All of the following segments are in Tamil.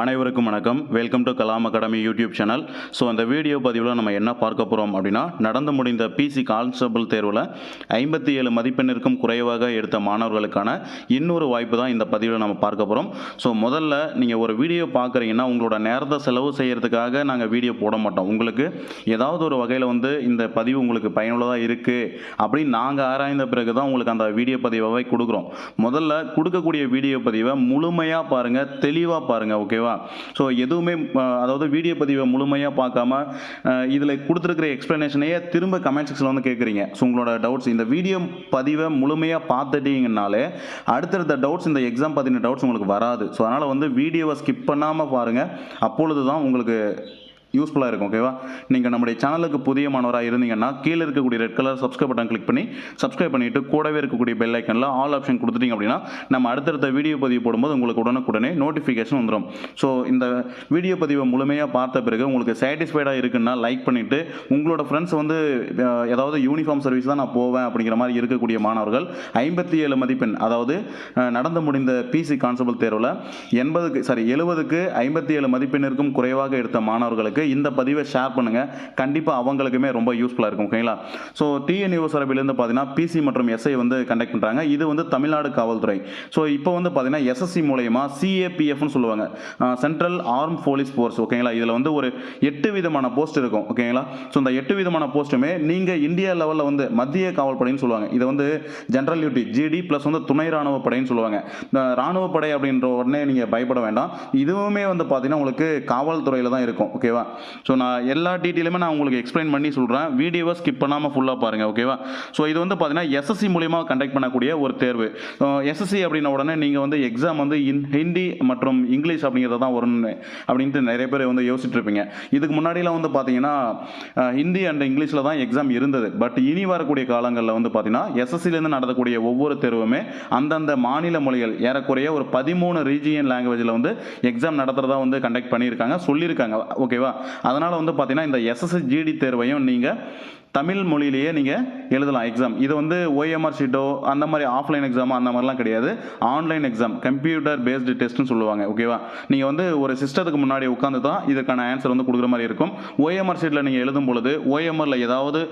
அனைவருக்கும் வணக்கம். Welcome to Kalam academy YouTube channel so அந்த வீடியோ பதிவில் நம்ம என்ன பார்க்க போகிறோம் அப்படின்னா நடந்து முடிந்த பிசி கான்ஸ்டபிள் தேர்வில் ஐம்பத்தி ஏழு மதிப்பெண்ணிற்கும் குறைவாக எடுத்த மாணவர்களுக்கான இன்னொரு வாய்ப்பு தான் இந்த பதிவில் நம்ம பார்க்க போகிறோம் ஸோ முதல்ல நீங்கள் ஒரு வீடியோ பார்க்குறீங்கன்னா உங்களோட நேரத்தை செலவு செய்கிறதுக்காக நாங்கள் வீடியோ போட மாட்டோம். உங்களுக்கு ஏதாவது ஒரு வகையில் வந்து இந்த பதிவு உங்களுக்கு பயனுள்ளதாக இருக்குது அப்படின்னு நாங்கள் ஆராய்ந்த பிறகு தான் உங்களுக்கு அந்த வீடியோ பதிவாகவே கொடுக்குறோம். முதல்ல கொடுக்கக்கூடிய வீடியோ பதிவை முழுமையாக பாருங்கள் தெளிவாக பாருங்கள் ஓகேவா ஸோ எதுவுமே அதாவது வீடியோ பதிவை முழுமையாக பார்க்காம இதில் கொடுத்துருக்கிற எக்ஸ்ப்ளனேஷனையே திரும்ப கமெண்ட் செக்ஷனில் வந்து கேட்குறீங்க. ஸோ உங்களோட டவுட்ஸ் இந்த வீடியோ பதிவை முழுமையாக பார்த்துட்டீங்கனாலே அடுத்தடுத்த டவுட்ஸ் இந்த எக்ஸாம் பார்த்தீங்கன்னா டவுட்ஸ் உங்களுக்கு வராது. ஸோ அதனால் வந்து வீடியோவை ஸ்கிப் பண்ணாமல் பாருங்கள் அப்பொழுது தான் உங்களுக்கு யூஸ்ஃபுல்லாக இருக்கும் ஓகேவா நீங்கள் நம்முடைய சேனலுக்கு புதிய மாணவராக இருந்தீங்கன்னா கீழே இருக்கக்கூடிய red colour subscribe button click பண்ணி சப்ஸ்கிரைப் பண்ணிவிட்டு கூடவே இருக்கக்கூடிய பெல் ஐக்கனில் ஆல் ஆப்ஷன் கொடுத்துட்டீங்க அப்படின்னா நம்ம அடுத்தடுத்த வீடியோ பதிவு போடும்போது உங்களுக்கு உடனுக்குடனே நோட்டிஃபிகேஷன் வந்துடும் ஸோ இந்த வீடியோ பதிவை முழுமையாக பார்த்த பிறகு உங்களுக்கு சாட்டிஸ்ஃபைடாக இருக்குன்னா லைக் பண்ணிவிட்டு உங்களோட ஃப்ரெண்ட்ஸ் வந்து ஏதாவது யூனிஃபார்ம் சர்வீஸ் தான் நான் போவேன் அப்படிங்கிற மாதிரி இருக்கக்கூடிய மாணவர்கள் ஐம்பத்தி ஏழு மதிப்பெண் அதாவது நடந்து முடிந்த பிசி கான்ஸ்டபிள் தேர்வில் எண்பதுக்கு சாரி எழுபதுக்கு ஐம்பத்தி ஏழு மதிப்பெண்ணிற்கும் குறைவாக எடுத்த மாணவர்களுக்கு இந்த பதிவை ஷேர் பண்ணுங்கள் கண்டிப்பாக அவங்களுக்குமே ரொம்ப யூஸ்ஃபுல்லாக இருக்கும் ஓகேங்களா ஸோ டிஎன் யூசரபிலேருந்து பார்த்தீங்கன்னா பிசி மற்றும் எஸ்ஐ வந்து கண்டக்ட் பண்ணுறாங்க இது வந்து தமிழ்நாடு காவல்துறை. ஸோ இப்போ வந்து பார்த்தீங்கன்னா எஸ்எஸ்சி மூலயமா சிஏபிஎஃப்னு சொல்லுவாங்க. சென்ட்ரல் ஆர்ம் போலீஸ் ஃபோர்ஸ் ஓகேங்களா இதில் வந்து ஒரு எட்டு விதமான போஸ்ட் இருக்கும் ஓகேங்களா ஸோ இந்த எட்டு விதமான போஸ்ட்டுமே நீங்கள் இந்தியா லெவலில் வந்து மத்திய காவல்படைன்னு சொல்லுவாங்க. இது வந்து ஜென்ரல் டியூட்டி ஜிடி ப்ளஸ் வந்து துணை ராணுவ படைன்னு சொல்லுவாங்க. இந்த ராணுவ படை அப்படின்ற உடனே நீங்கள் பயப்பட வேண்டாம். இதுவுமே வந்து பார்த்தீங்கன்னா உங்களுக்கு காவல்துறையில் தான் இருக்கும் ஓகேவா ஸோ நான் எல்லா டீட்டெயிலுமே நான் உங்களுக்கு எக்ஸ்பிளைன் பண்ணி சொல்கிறேன் வீடியோவை ஸ்கிப் பண்ணாமல் ஃபுல்லாக பாருங்கள் ஓகேவா ஸோ இது வந்து பார்த்தீங்கன்னா எஸ்எஸ்சி மூலியமாக கண்டக்ட் பண்ணக்கூடிய ஒரு தேர்வு. எஸ்எஸ்சி அப்படின்ன உடனே நீங்கள் வந்து எக்ஸாம் வந்து இன் ஹிந்தி மற்றும் இங்கிலீஷ் அப்படிங்கிறத தான் வரும்னு அப்படின்ட்டு நிறைய பேர் வந்து யோசிச்சுட்டு இருப்பீங்க. இதுக்கு முன்னாடிலாம் வந்து பார்த்தீங்கன்னா ஹிந்தி அண்ட் இங்கிலீஷில் தான் எக்ஸாம் இருந்தது. பட் இனி வரக்கூடிய காலங்களில் வந்து பார்த்தீங்கன்னா எஸ்எஸ்சிலேருந்து நடத்தக்கூடிய ஒவ்வொரு தேர்வுமே அந்தந்த மாநில மொழிகள் ஏறக்குறைய ஒரு பதிமூணு ரீஜியன் லாங்குவேஜில் வந்து எக்ஸாம் நடத்துகிறதா வந்து கண்டக்ட் பண்ணியிருக்காங்க சொல்லியிருக்காங்க ஓகேவா அதனால் வந்து பார்த்தீங்கன்னா இந்த எஸ்எஸ்சி ஜிடி தேர்வையும் நீங்கள் தமிழ் மொழியிலேயே நீங்கள் எழுதலாம் எக்ஸாம் இது வந்து ஓஎம்ஆர் ஷீட்டோ அந்த மாதிரி ஆஃப்லைன் எக்ஸாமோ அந்த மாதிரிலாம் கிடையாது. ஆன்லைன் எக்ஸாம் கம்ப்யூட்டர் பேஸ்டு டெஸ்ட்னு சொல்லுவாங்க ஓகேவா நீங்கள் வந்து ஒரு சிஸ்டத்துக்கு முன்னாடி உட்காந்து தான் இதுக்கான ஆன்சர் வந்து கொடுக்குற மாதிரி இருக்கும். ஓஎம்ஆர் ஷீட்டில் நீங்கள் எழுதும் பொழுது ஓஎம்ஆரில் ஏதாவது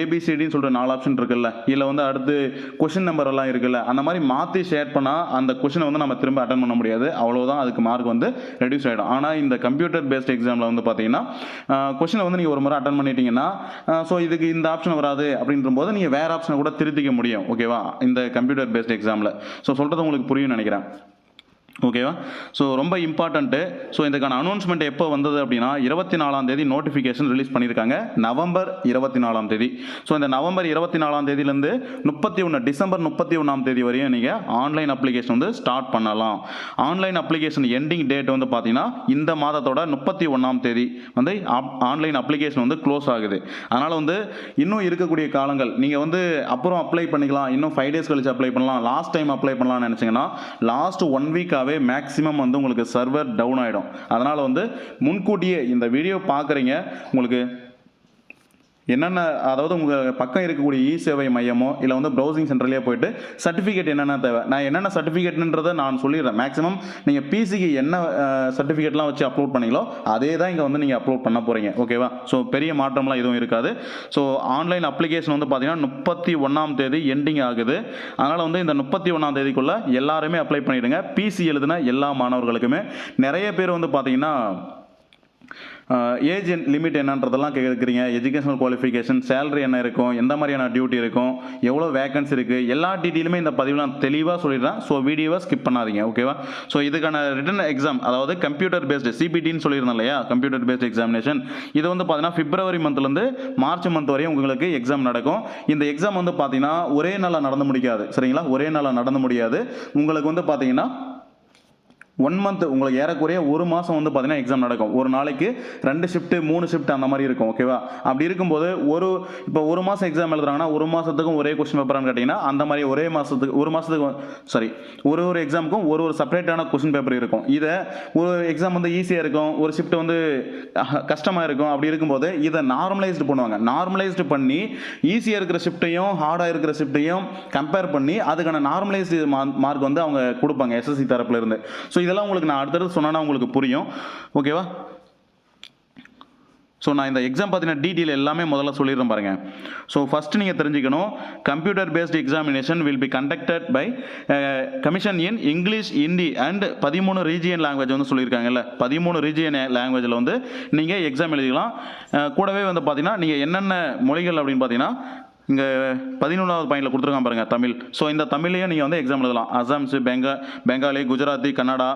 ஏபிசிடின்னு சொல்லிட்டு நாலு ஆப்ஷன் இருக்குல்ல இல்லை வந்து அடுத்து கொஷின் நம்பர் எல்லாம் இருக்குல்ல அந்த மாதிரி மாற்றி ஷேர் பண்ணால் அந்த கொஷினை வந்து நம்ம திரும்ப அட்டன் பண்ண முடியாது. அவ்வளோதான் அதுக்கு மார்க் வந்து ரெடியூஸ் ஆகிடும் ஆனால் இந்த கம்ப்யூட்டர் பேஸ்ட் எக்ஸாமில் வந்து பார்த்தீங்கன்னா கொஷினை வந்து நீங்கள் ஒரு முறை அட்டன் பண்ணிட்டீங்கன்னா ஸோ இது இதுக்கு இந்த ஆப்ஷன் வராது அப்படின்ற போது நீங்கள் வேறு ஆப்ஷனை கூட திருத்திக்க முடியும் ஓகேவா இந்த கம்ப்யூட்டர் பேஸ்ட் எக்ஸாமில் ஸோ சொல்கிறது உங்களுக்கு புரியும் நினைக்கிறேன். ஓகேவா ஸோ ரொம்ப இம்பார்ட்டண்ட்டு ஸோ இதுக்கான அனௌன்ஸ்மெண்ட் எப்போ வந்தது அப்படின்னா இருபத்தி நாலாம் தேதி நோட்டிஃபிகேஷன் ரிலீஸ் பண்ணியிருக்காங்க. நவம்பர் இருபத்தி நாலாம் தேதி. ஸோ இந்த நவம்பர் இருபத்தி நாலாம் தேதியிலேருந்து முப்பத்தி ஒன்று டிசம்பர் முப்பத்தி ஒன்றாம் தேதி வரையும் நீங்கள் ஆன்லைன் அப்ளிகேஷன் வந்து ஸ்டார்ட் பண்ணலாம். ஆன்லைன் அப்ளிகேஷன் எண்டிங் டேட் வந்து பார்த்தீங்கன்னா இந்த மாதத்தோட முப்பத்தி ஒன்றாம் தேதி வந்து ஆன்லைன் அப்ளிகேஷன் வந்து க்ளோஸ் ஆகுது. அதனால் வந்து இன்னும் இருக்கக்கூடிய காலங்கள் நீங்கள் வந்து அப்புறம் அப்ளை பண்ணிக்கலாம். இன்னும் ஃபைவ் டேஸ் கழிச்சு அப்ளை பண்ணலாம். லாஸ்ட் டைம் அப்ளை பண்ணலாம்னு நினச்சிங்கன்னா லாஸ்ட் ஒன் வீக்காக வீக்காகவே மேக்ஸிமம் வந்து உங்களுக்கு சர்வர் டவுன் ஆகிடும் அதனால் வந்து முன்கூட்டியே இந்த வீடியோ பார்க்குறீங்க. உங்களுக்கு என்னென்ன அதாவது உங்கள் பக்கம் இருக்கக்கூடிய இ சேவை மையமோ இல்லை வந்து ப்ரௌசிங் சென்டர்லேயே போயிட்டு சர்டிஃபிகேட் என்னென்ன தேவை? நான் என்னென்ன சர்டிஃபிகேட்ன்றதை நான் சொல்லிடுறேன். மேக்ஸிமம் நீங்கள் பிசிக்கு என்ன சர்டிஃபிகேட்லாம் வச்சு அப்லோட் பண்ணீங்களோ அதே தான் இங்கே வந்து நீங்கள் அப்லோட் பண்ண போகிறீங்க ஓகேவா ஸோ பெரிய மாற்றம்லாம் எதுவும் இருக்காது. ஸோ ஆன்லைன் அப்ளிகேஷன் வந்து பார்த்தீங்கன்னா முப்பத்தி ஒன்றாம் தேதி எண்டிங் ஆகுது. அதனால் வந்து இந்த முப்பத்தி ஒன்றாம் தேதிக்குள்ளே எல்லாருமே அப்ளை பண்ணிவிடுங்க பிசி எழுதின எல்லா மாணவர்களுக்குமே. நிறைய பேர் வந்து பார்த்தீங்கன்னா ஏஜ் லிமிட் என்னன்றதெல்லாம் கேட்குறீங்க. எஜுகேஷனல் குவாலிஃபிகேஷன் சேலரி என்ன இருக்கும் எந்த மாதிரியான டியூட்டி இருக்கும் எவ்வளோ வேகன்சி இருக்குது எல்லா டீட்டெயிலுமே இந்த பதிவில் நான் தெளிவாக சொல்லிடுறேன். ஸோ வீடியோவை ஸ்கிப் பண்ணாதீங்க ஓகேவா ஸோ இதுக்கான ரிட்டன் எக்ஸாம் அதாவது கம்ப்யூட்டர் பேஸ்டு சிபிடின்னு சொல்லியிருந்தேன் இல்லையா? கம்ப்யூட்டர் பேஸ்ட் எக்ஸாமினேஷன் இது வந்து பார்த்தீங்கன்னா பிப்ரவரி மந்த்லேருந்து மார்ச் மந்த் வரையும் உங்களுக்கு எக்ஸாம் நடக்கும். இந்த எக்ஸாம் வந்து பார்த்தீங்கன்னா ஒரே நாளில் நடந்து முடிக்காது. சரிங்களா? ஒரே நாளில் நடந்து முடியாது. உங்களுக்கு வந்து பார்த்தீங்கன்னா ஒன் மந்த் உங்களுக்கு ஏறக்குறைய ஒரு மாதம் வந்து பார்த்தீங்கன்னா எக்ஸாம் நடக்கும். ஒரு நாளைக்கு ரெண்டு ஷிஃப்ட்டு மூணு ஷிஃப்ட் அந்த மாதிரி இருக்கும் ஓகேவா அப்படி இருக்கும்போது ஒரு இப்போ ஒரு மாதம் எக்ஸாம் எழுதுறாங்கன்னா ஒரு மாதத்துக்கும் ஒரே கொஸ்டின் பேப்பரானு கேட்டிங்கன்னா அந்த மாதிரி ஒரே மாதத்துக்கு ஒரு மாதத்துக்கு சாரி ஒரு ஒரு எக்ஸாமுக்கும் ஒரு ஒரு செப்பரேட்டான கொஸ்டின் பேப்பர் இருக்கும். இதை ஒரு எக்ஸாம் வந்து ஈஸியாக இருக்கும் ஒரு ஷிஃப்ட் வந்து கஷ்டமாக இருக்கும். அப்படி இருக்கும்போது இதை நார்மலைஸ்டு பண்ணுவாங்க. நார்மலைஸ்டு பண்ணி ஈஸியாக இருக்கிற ஷிஃப்ட்டையும் ஹார்டாக இருக்கிற ஷிஃப்ட்டையும் கம்பேர் பண்ணி அதுக்கான நார்மலைஸ்டு மார்க் வந்து அவங்க கொடுப்பாங்க எஸ்எஸ்சி தரப்புலேருந்து ஸோ இதெல்லாம் உங்களுக்கு நான் அடுத்தடுத்து சொன்னேன்னா உங்களுக்கு புரியும். ஓகேவா ஸோ நான் இந்த எக்ஸாம் பார்த்தீங்கன்னா டீட்டெயில் எல்லாமே முதல்ல சொல்லிடுறேன் பாருங்கள் ஸோ ஃபஸ்ட்டு நீங்கள் தெரிஞ்சுக்கணும். Computer based examination will be conducted by commission in English Hindi and பதிமூணு ரீஜியன் லாங்குவேஜ் வந்து சொல்லியிருக்காங்கல்ல. பதிமூணு ரீஜியன் லாங்குவேஜில் வந்து நீங்கள் எக்ஸாம் எழுதிக்கலாம். Uh, கூடவே வந்து பார்த்தீங்கன்னா நீங்கள் என்னென்ன மொழிகள் அப்படின்னு பார்த்தீங்கன்னா இங்கே பதினொன்றாவது பாயிண்டில் கொடுத்துருக்கான் பாருங்க தமிழ். ஸோ இந்த தமிழ்லையும் நீங்கள் வந்து எக்ஸாம் எழுதலாம். அசாம்ஸ் பெங்கா பெங்காலி குஜராத்தி கன்னடா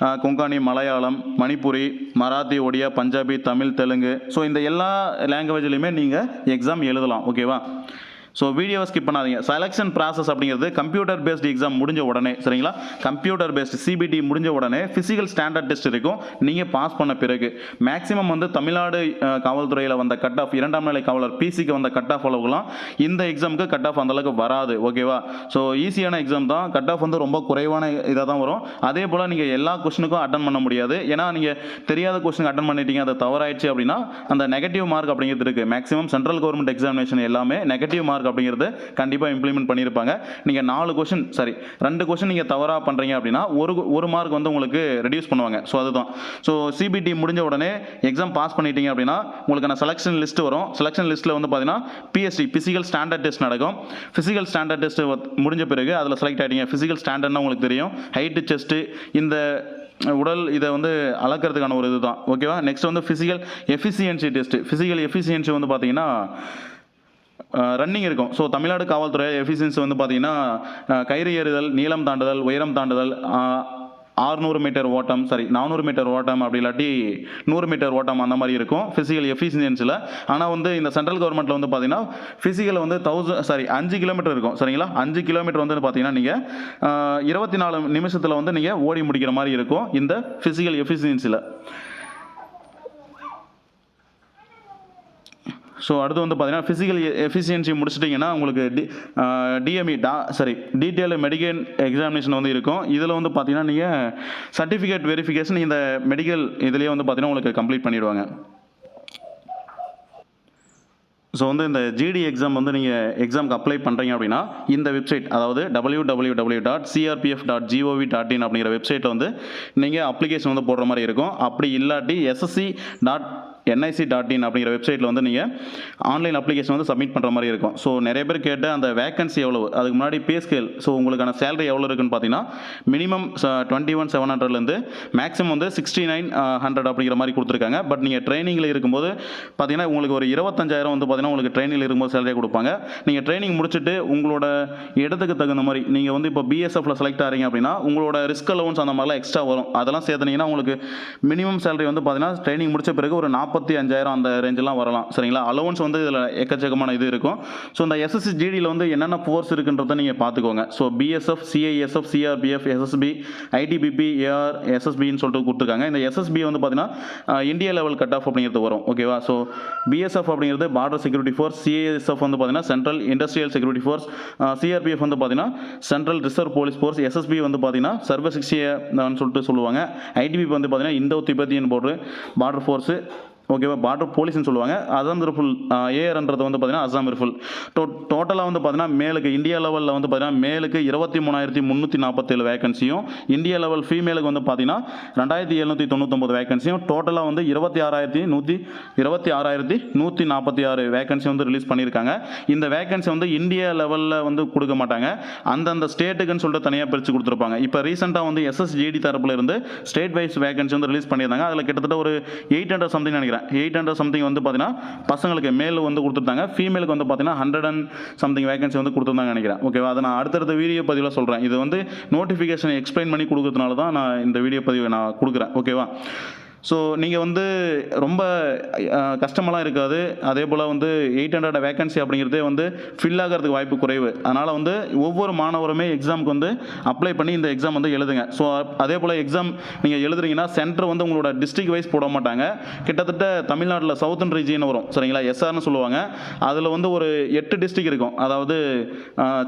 அஹ், கொங்கானி மலையாளம் மணிப்புரி மராத்தி ஒடியா பஞ்சாபி தமிழ் தெலுங்கு ஸோ இந்த எல்லா லாங்குவேஜ்லையுமே நீங்கள் எக்ஸாம் எழுதலாம். ஓகேவா ஸோ வீடியோவை ஸ்கிப் பண்ணாதீங்க. செலெக்ஷன் ப்ராசஸ் அப்படிங்கிறது கம்ப்யூட்டர் பேஸ்டு எக்ஸாம் முடிஞ்ச உடனே சரிங்களா? கம்ப்யூட்டர் பேஸ்டு சிபிடி முடிஞ்ச உடனே ஃபிசிக்கல் ஸ்டாண்டர்ட் டெஸ்ட் இருக்கும். நீங்கள் பாஸ் பண்ண பிறகு. மேக்ஸிமம் வந்து தமிழ்நாடு காவல்துறையில் வந்த கட் ஆஃப் இரண்டாம் நிலை காவலர் பிசிக்கு வந்த கட் ஆஃப் அளவுக்குலாம் இந்த எக்ஸாமுக்கு கட் ஆஃப் அந்தளவுக்கு வராது. ஓகேவா ஸோ ஈஸியான எக்ஸாம் தான். கட் ஆஃப் வந்து ரொம்ப குறைவான இதாக தான் வரும். அதே போல் நீங்கள் எல்லா கொஸ்டினுக்கும் அட்டன் பண்ண முடியாது. ஏன்னா நீங்கள் தெரியாத கொஸ்டினுக்கு அட்டன் பண்ணிட்டீங்க. அது தவறாயிடுச்சு அப்படின்னா அந்த நெகட்டிவ் மார்க் அப்படிங்கிறது இருக்குது மேக்ஸிமம் சென்ட்ரல் கவர்மெண்ட் எக்ஸாமினேஷன் எல்லாமே நெகட்டிவ் மார்க் அப்படிங்கிறது கண்டிப்பாக இம்ப்ளிமெண்ட் பண்ணியிருப்பாங்க. நீங்கள் நாலு கொஷின் சாரி ரெண்டு கொஷின் நீங்கள் தவறாக பண்ணுறீங்க அப்படின்னா ஒரு ஒரு மார்க் வந்து உங்களுக்கு ரெடியூஸ் பண்ணுவாங்க. ஸோ அதுதான். ஸோ சிபிடி முடிஞ்ச உடனே எக்ஸாம் பாஸ் பண்ணிட்டீங்க அப்படின்னா உங்களுக்கான செலெக்ஷன் லிஸ்ட் வரும். செலெக்ஷன் லிஸ்ட்டில் வந்து பார்த்தீங்கன்னா பிஎஸ்டி ஃபிசிக்கல் ஸ்டாண்டர்ட் டெஸ்ட் நடக்கும். ஃபிசிக்கல் ஸ்டாண்டர்ட் டெஸ்ட் முடிஞ்ச பிறகு அதில் செலக்ட் ஆகிட்டீங்க ஃபிசிக்கல் ஸ்டாண்டர்ட்னா உங்களுக்கு தெரியும். ஹைட்டு செஸ்ட்டு இந்த உடல் இதை வந்து அளக்கிறதுக்கான ஒரு இதுதான். ஓகேவா நெக்ஸ்ட் வந்து physical efficiency test physical efficiency வந்து பார்த்தீங்கன்னா ரன்னிங் இருக்கும். ஸோ தமிழ்நாடு காவல்துறை எஃபிஷியன்சி வந்து பார்த்தீங்கன்னா கயிறு ஏறுதல் நீளம் தாண்டுதல் உயரம் தாண்டுதல் ஆறுநூறு மீட்டர் ஓட்டம் சாரி நானூறு மீட்டர் ஓட்டம் அப்படி இல்லாட்டி நூறு மீட்டர் ஓட்டம் அந்த மாதிரி இருக்கும் ஃபிசிக்கல் எஃபிஷியன்சியில் ஆனால் வந்து இந்த சென்ட்ரல் கவர்மெண்ட்டில் வந்து பார்த்தீங்கன்னா ஃபிசிக்கல் வந்து தௌசண்ட் சாரி அஞ்சு கிலோமீட்டர் இருக்கும் சரிங்களா? அஞ்சு கிலோமீட்டர் வந்து பார்த்தீங்கன்னா நீங்கள் இருபத்தி நாலு நிமிஷத்தில் வந்து நீங்கள் ஓடி முடிக்கிற மாதிரி இருக்கும் இந்த ஃபிசிக்கல் எஃபிஷியன்சியில் ஸோ அடுத்து வந்து பார்த்தீங்கன்னா ஃபிசிக்கல் எஃபிஷியன்சி முடிச்சிட்டிங்கன்னா உங்களுக்கு டி டிஎம்இ டா சாரி டீட்டெயில் மெடிக்கல் எக்ஸாமினேஷன் வந்து இருக்கும். இதில் வந்து பார்த்தீங்கன்னா நீங்கள் சர்டிஃபிகேட் வெரிஃபிகேஷன் இந்த மெடிக்கல் இதுலேயே வந்து பார்த்தீங்கன்னா உங்களுக்கு கம்ப்ளீட் பண்ணிடுவாங்க. ஸோ வந்து இந்த ஜிடி எக்ஸாம் வந்து நீங்கள் எக்ஸாம்க்கு அப்ளை பண்ணுறீங்க அப்படின்னா இந்த வெப்சைட் அதாவது W W W dot CRPF dot GOV dot in அப்படிங்கிற வெப்சைட்டில் வந்து நீங்கள் அப்ளிகேஷன் வந்து போடுற மாதிரி இருக்கும். அப்படி இல்லாட்டி SSC dot NIC dot in அப்படிங்கிற வெப்சைட்டில் வந்து நீங்கள் ஆன்லைன் அப்ளிகேஷன் வந்து சப்மிட் பண்ணுற மாதிரி இருக்கும். ஸோ நிறைய பேர் கேட்ட அந்த வேகன்சி எவ்வளவு? அதுக்கு முன்னாடி பே ஸ்கேல் ஸோ உங்களுக்கான சேலரி எவ்வளோ இருக்குன்னு பார்த்தீங்கன்னா மினிமம் டுவெண்ட்டி ஒன் செவன் ஹண்ட்ரட்லேருந்து மேக்ஸிமம் வந்து சிக்ஸ்டி நைன் ஹண்ட்ரட் அப்படிங்கிற மாதிரி கொடுத்துருக்காங்க. பட் நீங்கள் ட்ரைனிங்கில் இருக்கும்போது பார்த்தீங்கன்னா உங்களுக்கு ஒரு இருபத்தஞ்சாயிரம் வந்து பார்த்தீங்கன்னா உங்களுக்கு ட்ரைனிங்கில் இருக்கும்போது சேலரியாக கொடுப்பாங்க. நீங்கள் ட்ரைனிங் முடிச்சுட்டு உங்களோட இடத்துக்கு தகுந்த மாதிரி நீங்கள் வந்து இப்போ பிஎஸ்எஃப்ல செலக்ட் ஆகிறீங்க அப்படின்னா உங்களோட ரிஸ்க் அலவன்ஸ் அந்த மாதிரிலாம் எக்ஸ்ட்ரா வரும். அதெல்லாம் சேர்த்துனீங்கன்னா உங்களுக்கு மினிமம் சேலரி வந்து பார்த்தீங்கன்னா ட்ரைனிங் முடிச்ச பிறகு ஒரு நாற்பது நாற்பத்தி அஞ்சாயிரம் அந்த ரேஞ்செலாம் வரலாம். சரிங்களா? அலவன்ஸ் வந்து இதில் எக்கச்சக்கமான இது இருக்கும். ஸோ இந்த எஸ்எஸ்சி ஜிடியில் வந்து என்னென்ன ஃபோர்ஸ் இருக்குன்றதை நீங்கள் பார்த்துக்கோங்க. So BSF CISF CRPF SSB ITBP AR எஸ்எஸ்பின்னு சொல்லிட்டு கொடுத்துருக்காங்க. இந்த எஸ்எஸ்பி வந்து பார்த்தீங்கன்னா இந்தியா லெவல் கட் ஆஃப் அப்படிங்கிறது வரும். ஓகேவா ஸோ பிஎஸ்எஃப் அப்படிங்கிறது பார்டர் செக்யூரிட்டி ஃபோர்ஸ் சிஏஎஸ்எஃப் வந்து பார்த்தீங்கன்னா central industrial security force CRPF வந்து பார்த்தீங்கன்னா central reserve police force SSB வந்து பார்த்தீங்கன்னா சர்வசிக்ஷியன்னு சொல்லிட்டு சொல்லுவாங்க. ஐடிபி வந்து பார்த்தீங்கன்னா Indo Tibetan board border force ஓகேவா பார்டர் போலீஸ்னு சொல்லுவாங்க. அசாம் ரிஃபுல் ஏஆர்ன்றது வந்து பார்த்தீங்கன்னா அசாம் ரிஃபுல் டோ டோட்டலாக வந்து பார்த்தீங்கன்னா மேலுக்கு இந்தியா லெவலில் வந்து பார்த்தீங்கன்னா மேலுக்கு இருபத்தி மூணாயிரத்தி முந்நூற்றி நாற்பத்தேழு வேகன்சியும் இந்தியா லெவல் ஃபீமேலுக்கு வந்து பார்த்தீங்கன்னா ரெண்டாயிரத்தி எழுநூற்றி தொண்ணூத்தொம்பது வேகன்சியும் டோட்டலாக வந்து இருபத்தி ஆறாயிரத்தி நூற்றி இருபத்தி ஆறாயிரத்தி நூற்றி நாற்பத்தி ஆறு வேகன்சி வந்து ரிலீஸ் பண்ணியிருக்காங்க. இந்த வேகன்சி வந்து இந்தியா லெவலில் வந்து கொடுக்க மாட்டாங்க. அந்தந்த ஸ்டேட்டுக்குன்னு சொல்லிட்டு தனியாக பிரித்து கொடுத்துருப்பாங்க. இப்போ ரீசெண்டாக வந்து எஸ்எஸ்ஜிடி தரப்புல இருந்து ஸ்டேட் வைஸ் வேகன்சி வந்து ரிலீஸ் பண்ணியிருந்தாங்க. அதில் கிட்டத்தட்ட ஒரு எயிட் ஹண்ட்ரட் சம்திங் நினைக்கிறேன். எயிட் ஹண்ட்ரட் சம்திங் வந்து பார்த்தீங்கன்னா பசங்களுக்கு மேல் வந்து கொடுத்துருந்தாங்க. ஃபீமேலுக்கு வந்து பார்த்தீங்கன்னா ஹண்ட்ரட் அண்ட் சம்திங் வேகன்சி வந்து கொடுத்துருந்தாங்க நினைக்கிறேன். ஓகேவா அதை நான் அடுத்தடுத்த வீடியோ பதிவில் சொல்கிறேன் இது வந்து நோட்டிஃபிகேஷன் எக்ஸ்பிளைன் பண்ணி கொடுக்கறதுனால தான் நான் இந்த வீடியோ பதிவை நான் கொடுக்குறேன். ஓகேவா ஸோ நீங்கள் வந்து ரொம்ப கஷ்டமெல்லாம் இருக்காது. அதே போல் வந்து எயிட் ஹண்ட்ரட் வேகன்சி அப்படிங்கிறதே வந்து ஃபில் ஆகிறதுக்கு வாய்ப்பு குறைவு. அதனால் வந்து ஒவ்வொரு மாணவருமே எக்ஸாமுக்கு வந்து அப்ளை பண்ணி இந்த எக்ஸாம் வந்து எழுதுங்க. ஸோ அதே போல் எக்ஸாம் நீங்கள் எழுதுறீங்கன்னா சென்டர் வந்து உங்களோட டிஸ்ட்ரிக் வைஸ் போட மாட்டாங்க. கிட்டத்தட்ட தமிழ்நாட்டில் சவுத்தன் ரீஜியன் வரும். சரிங்களா? எஸ்ஆர்னு சொல்லுவாங்க. அதில் வந்து ஒரு எட்டு டிஸ்ட்ரிக் இருக்கும். அதாவது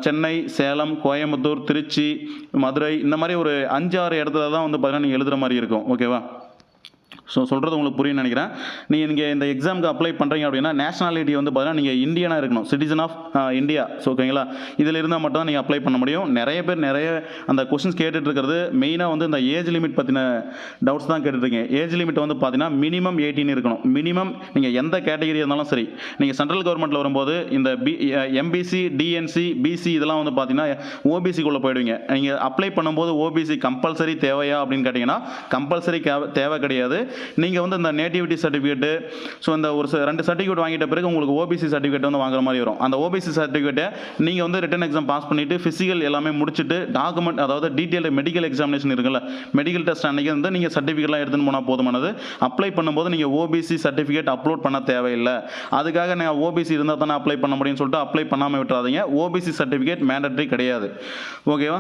சென்னை சேலம் கோயம்புத்தூர் திருச்சி மதுரை இந்த மாதிரி ஒரு அஞ்சு ஆறு இடத்துல தான் வந்து பார்த்தீங்கன்னா நீங்கள் எழுதுகிற மாதிரி இருக்கும். ஓகேவா ஸோ சொல்கிறது உங்களுக்கு புரியும்னு நினைக்கிறேன். நீங்கள் நீங்கள் இந்த எக்ஸாமுக்கு அப்ளை பண்ணுறீங்க அப்படின்னா நேஷனாலிட்டி வந்து பார்த்தீங்கன்னா நீங்கள் இந்தியனாக இருக்கணும். சிட்டிசன் ஆஃப் இந்தியா ஸோ ஓகேங்களா இதில் இருந்தால் மட்டும் தான் நீங்கள் அப்ளை பண்ண முடியும். நிறைய பேர் நிறைய அந்த கொஸ்டின்ஸ் கேட்டுட்டு இருக்கிறது மெயினாக வந்து இந்த ஏஜ் லிமிட் பற்றின டவுட்ஸ் தான் கேட்டுருக்கீங்க ஏஜ் லிமிட் வந்து பார்த்தீங்கன்னா மினிமம் எயிட்டீன் இருக்கணும். மினிமம் நீங்கள் எந்த கேட்டகரி இருந்தாலும் சரி. நீங்கள் சென்ட்ரல் கவர்மெண்ட்டில் வரும்போது இந்த பி எம்பிசி டிஎன்சி பிசி இதெல்லாம் வந்து பார்த்தீங்கன்னா ஓபிசிக்குள்ளே போயிடுவீங்க. நீங்கள் அப்ளை பண்ணும்போது ஓபிசி கம்பல்சரி தேவையா அப்படின்னு கேட்டிங்கன்னா கம்பல்சரி தேவை கிடையாது. நீங்கள் வந்து இந்த நேட்டிவிட்டி சர்டிஃபிகேட்டு ஸோ இந்த ஒரு ரெண்டு சர்டிஃபிகேட் வாங்கிட்ட பிறகு உங்களுக்கு ஓபிசி சர்டிஃபிகேட் வந்து வாங்குற மாதிரி வரும். அந்த ஓபிசி சர்டிஃபிகேட்டை நீங்கள் வந்து ரிட்டன் எக்ஸாம் பாஸ் பண்ணிவிட்டு ஃபிசிக்கல் எல்லாமே முடிச்சுட்டு டாக்குமெண்ட் அதாவது டீட்டெயில் மெடிக்கல் எக்ஸாமினேஷன் இருக்குல்ல மெடிக்கல் டெஸ்ட் அன்னைக்கு வந்து நீங்கள் சர்டிஃபிகேட்லாம் எடுத்துன்னு போனால் போதுமானது. அப்ளை பண்ணும்போது நீங்கள் ஓபிசி சர்டிஃபிகேட் அப்லோட் பண்ண தேவையில்லை. அதுக்காக நான் ஓபிசி இருந்தால் தானே அப்ளை பண்ண முடியும்னு சொல்லிட்டு அப்ளை பண்ணாமல் விட்டுறாதீங்க. ஓபிசி சர்டிஃபிகேட் மேண்டட்ரி கிடையாது. ஓகேவா